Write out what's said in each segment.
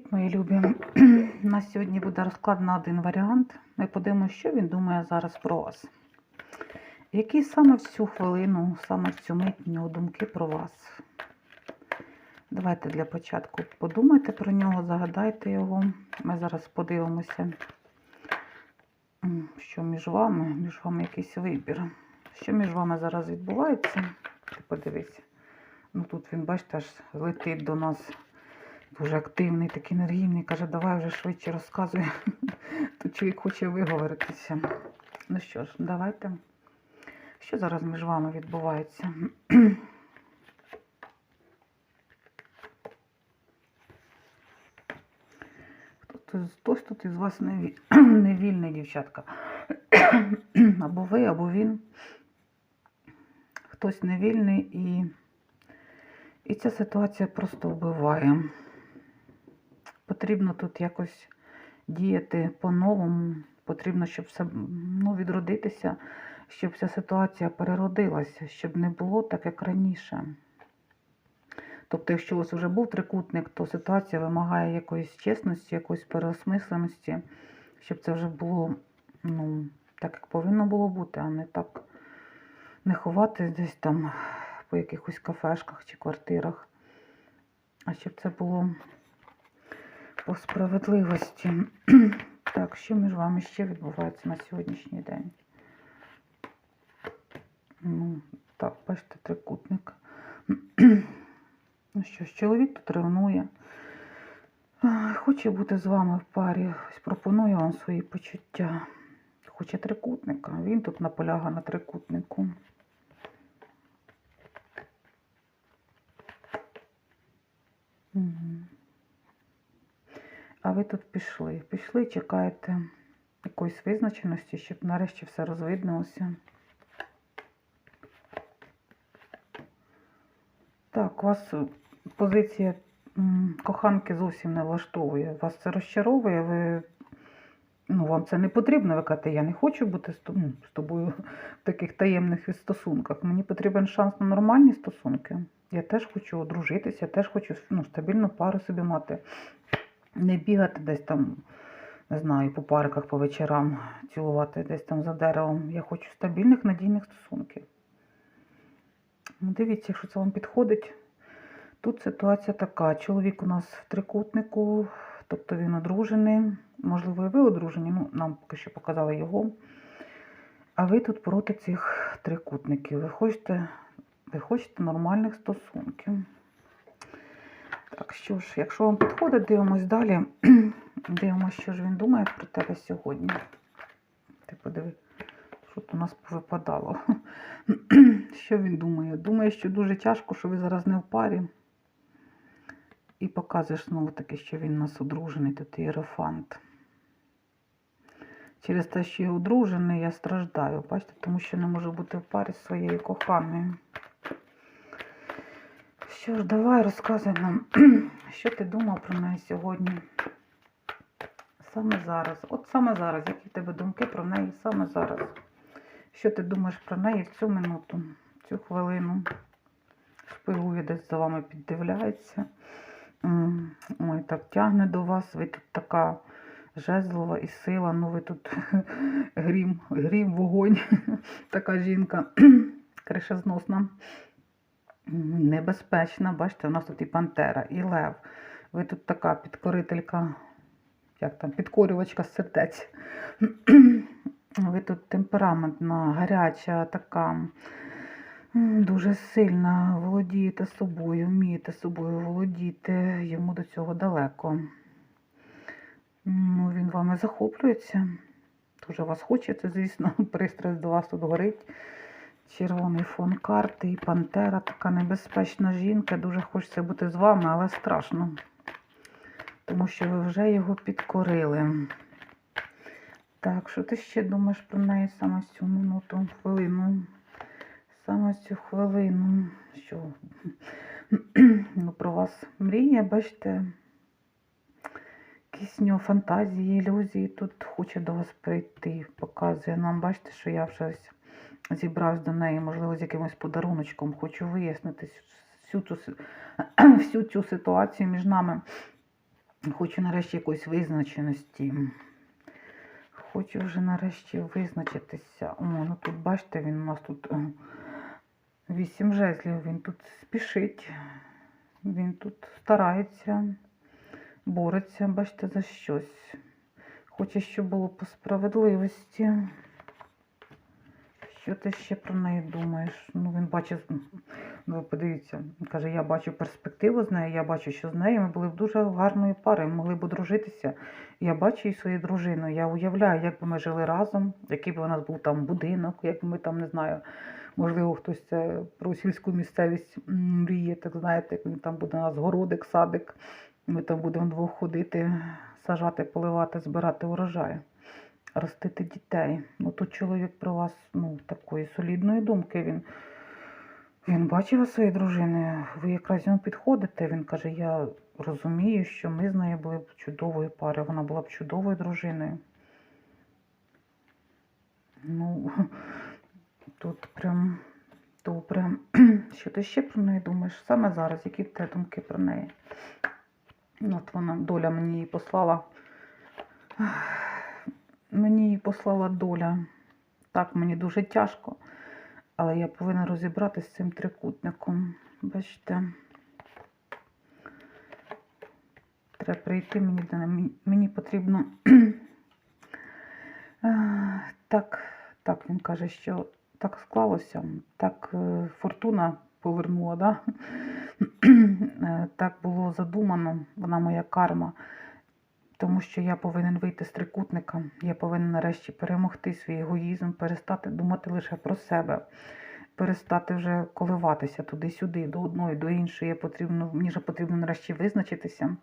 Привіт, мої любі. У нас сьогодні буде розклад на один варіант. Ми подивимося, що він думає зараз про вас. Які саме в цю хвилину, саме в цю мить в нього думки про вас? Давайте для початку подумайте про нього, загадайте його. Ми зараз подивимося, що між вами, між вами якийсь вибір. Що між вами зараз відбувається? Ти подивись. Ну тут він, бачите, аж летить до нас дуже активний, такий енергійний, каже, давай вже швидше розказуй. Тут чоловік хоче виговоритися. Ну що ж, давайте. Що зараз між вами відбувається? Хтось, тут із вас неві... невільний, дівчатка. або ви, або він. Хтось невільний і, і ця ситуація просто вбиває потрібно тут якось діяти по-новому. Потрібно, щоб все ну, відродитися, щоб ця ситуація переродилася, щоб не було так, як раніше. Тобто, якщо у вас вже був трикутник, то ситуація вимагає якоїсь чесності, якоїсь переосмисленості, щоб це вже було ну, так, як повинно було бути, а не так не ховати десь там по якихось кафешках чи квартирах, а щоб це було по справедливості. Так, що між вами ще відбувається на сьогоднішній день? Ну, так, бачите, трикутник. Ну що ж, чоловік тут ревнує. Хоче бути з вами в парі. Ось пропонує вам свої почуття. Хоче трикутника. Він тут наполягає на трикутнику. Угу. А ви тут пішли. Пішли, чекаєте якоїсь визначеності, щоб нарешті все розвиднилося. Так, у вас позиція коханки зовсім не влаштовує. Вас це розчаровує, ви, ну, вам це не потрібно, ви кажете, я не хочу бути з, ну, тобою в таких таємних стосунках. Мені потрібен шанс на нормальні стосунки. Я теж хочу одружитися, я теж хочу ну, стабільну пару собі мати. Не бігати десь там, не знаю, по парках по вечорам, цілувати десь там за деревом. Я хочу стабільних, надійних стосунків. Ну, Дивіться, якщо це вам підходить. Тут ситуація така. Чоловік у нас в трикутнику, тобто він одружений. Можливо, і ви одружені, ну, нам поки що показали його. А ви тут проти цих трикутників. Ви хочете, ви хочете нормальних стосунків. Так, що ж, якщо вам підходить, дивимось далі. Дивимося, що ж він думає про тебе сьогодні. Ти подиви, що тут у нас повипадало. Що він думає? Думає, що дуже тяжко, що ви зараз не в парі. І показуєш знову таки, що він у нас одружений, тут іерофант. Через те, що я одружений, я страждаю, бачите, тому що не можу бути в парі з своєю коханою. Що ж, давай розказуй нам, що ти думав про неї сьогодні. Саме зараз. От саме зараз, які в тебе думки про неї саме зараз. Що ти думаєш про неї в цю минуту, в цю хвилину? Шпигує десь за вами піддивляється. Ой, так тягне до вас. Ви тут така жезлова і сила. Ну ви тут грім, грім, вогонь. Така жінка кришезносна. Небезпечна, бачите, у нас тут і пантера, і лев. Ви тут така підкорителька, як там, підкорювачка сердець. Ви тут темпераментна, гаряча, така дуже сильна, володієте собою, вмієте собою володіти, йому до цього далеко. Ну, він вами захоплюється. Дуже вас хочеться, звісно, пристрасть до вас тут горить. Червоний фон карти і пантера, така небезпечна жінка. Дуже хочеться бути з вами, але страшно. Тому що ви вже його підкорили. Так, що ти ще думаєш про неї саме цю минуту, хвилину? Саме цю хвилину. Що? ну, про вас мріє, бачите? Нього фантазії, ілюзії. Тут хоче до вас прийти. Показує нам, бачите, що я вже ось зібрався до неї, можливо, з якимось подаруночком. Хочу вияснити всю цю, всю цю ситуацію між нами. Хочу нарешті якоїсь визначеності. Хочу вже нарешті визначитися. О, ну тут бачите, він у нас тут е, вісім жезлів, він тут спішить, він тут старається, бореться, бачите, за щось. Хоче, щоб було по справедливості. Що ти ще про неї думаєш? Ну, він бачить, ну подивіться, каже, я бачу перспективу з нею, я бачу, що з нею ми були б дуже гарною парою, могли б одружитися. Я бачу її своєю дружиною, я уявляю, як би ми жили разом, який би у нас був там будинок, як ми там, не знаю, можливо, хтось це про сільську місцевість мріє, так знаєте, як він там буде у нас городик, садик, ми там будемо вдвох ходити, сажати, поливати, збирати урожай ростити дітей. Ну тут чоловік про вас ну, такої солідної думки. Він, він бачив вас своєю дружиною, ви якраз йому підходите. Він каже, я розумію, що ми з нею були б чудовою парою, вона була б чудовою дружиною. Ну, тут прям добре. Що ти ще про неї думаєш? Саме зараз, які в тебе думки про неї? От вона, доля мені її послала. Мені її послала доля. Так, мені дуже тяжко, але я повинна розібратися з цим трикутником. Бачите, треба прийти мені до. Мені потрібно. Так, так, він каже, що так склалося, так е, фортуна повернула, да? Е, так було задумано, вона моя карма. Тому що я повинен вийти з трикутника, я повинен нарешті перемогти свій егоїзм, перестати думати лише про себе, перестати вже коливатися туди-сюди, до одної, до іншої. Я потрібно, мені вже потрібно нарешті визначитися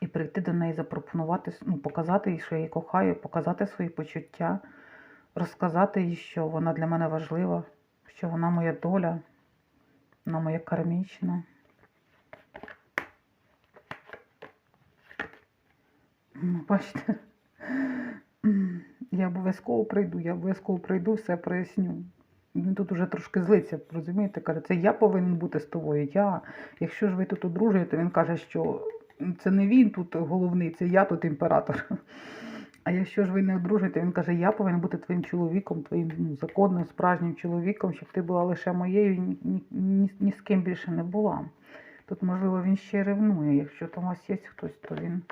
і прийти до неї, запропонувати, ну, показати їй, що я її кохаю, показати свої почуття, розказати їй, що вона для мене важлива, що вона моя доля, вона моя кармічна. Ну, Бачите, я обов'язково прийду, я обов'язково прийду, все проясню. Він тут уже трошки злиться, розумієте, каже, це я повинен бути з тобою. Я. Якщо ж ви тут одружуєте, він каже, що це не він тут головний, це я тут імператор. А якщо ж ви не одружуєте, він каже, я повинен бути твоїм чоловіком, твоїм ну, законним, справжнім чоловіком, щоб ти була лише моєю, і ні, ні, ні, ні з ким більше не була. Тут, можливо, він ще ревнує. Якщо там у вас є хтось, то він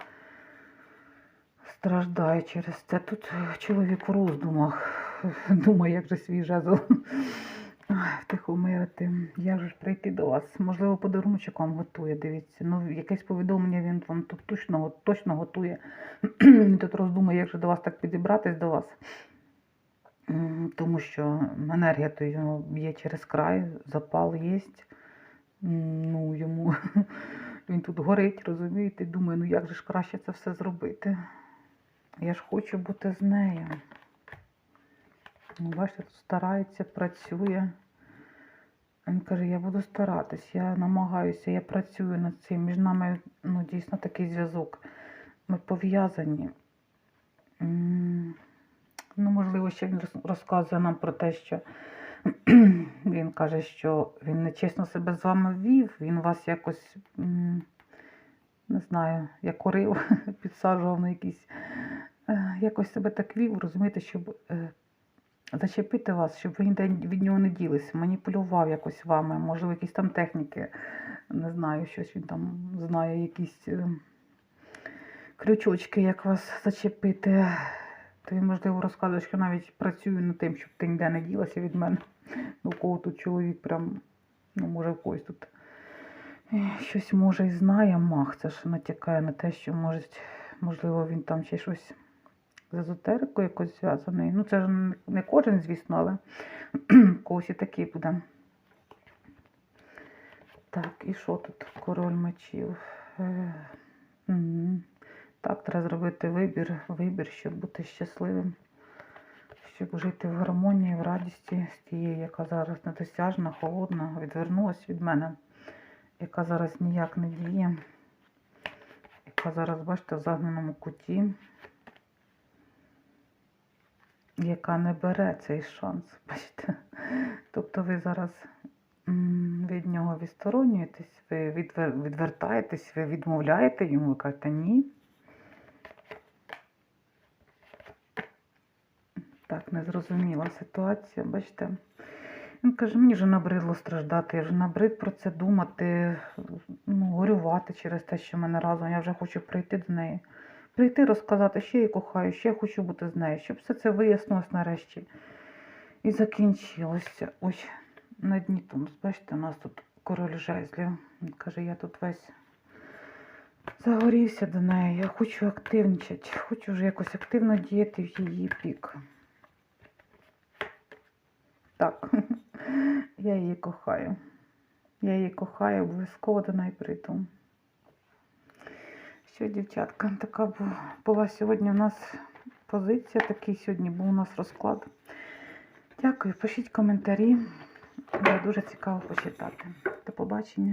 страждає через це. Тут чоловік у роздумах. Думає, як же свій жезл втихомирити. Як же ж прийти до вас? Можливо, подаруночок вам готує, дивіться. Ну, якесь повідомлення він вам тут точно, точно готує. Він тут роздумує, як же до вас так підібратись до вас. Тому що енергія то його є через край, запал є. Ну, йому він тут горить, розумієте, думає, ну як же ж краще це все зробити. Я ж хочу бути з нею. Ну, Бачите, тут старається, працює. Він каже, я буду старатись, я намагаюся, я працюю над цим. Між нами ну, дійсно такий зв'язок. Ми пов'язані. Ну, можливо, ще він розказує нам про те, що він каже, що він нечесно себе з вами вів, він вас якось, не знаю, як корив, підсаджував на якісь, якось себе так вів, розумієте, щоб е, зачепити вас, щоб ви ніде від нього не ділись, маніпулював якось вами, можливо, якісь там техніки, не знаю, щось він там знає, якісь е, крючочки, як вас зачепити. То він, можливо, розказує, що навіть працюю над тим, щоб ти ніде не ділася від мене. Ну, кого тут чоловік прям, ну, може, в когось тут е, щось може і знає мах. Це ж натякає на те, що може, можливо, він там ще щось з езотерикою якось зв'язаний. Ну, це ж не- кожен, звісно, але когось і такий буде. Так, і що тут? Король мечів. Е. Так, треба зробити вибір, вибір, щоб бути щасливим, щоб жити в гармонії, в радісті з тією, яка зараз недосяжна, холодна, відвернулась від мене, яка зараз ніяк не діє, яка зараз, бачите, в загнаному куті, яка не бере цей шанс. Бачите? Тобто ви зараз від нього відсторонюєтесь, ви відвер- відвертаєтесь, ви відмовляєте йому, ви кажете ні. Так, незрозуміла ситуація, бачите. Він каже, мені вже набридло страждати, я вже набрид про це думати, ну, горювати через те, що ми не разом. Я вже хочу прийти до неї. Прийти, розказати, що я кохаю, що я хочу бути з нею, щоб все це вияснилось нарешті. І закінчилося. Ось на дні там, бачите, у нас тут король жезлів. Він каже, я тут весь загорівся до неї, я хочу активничати, хочу вже якось активно діяти в її пік. Так, я її кохаю. Я її кохаю, обов'язково до неї прийду. Що, дівчатка, така була сьогодні у нас позиція, такий сьогодні був у нас розклад. Дякую, пишіть коментарі. Буде дуже цікаво почитати. До побачення.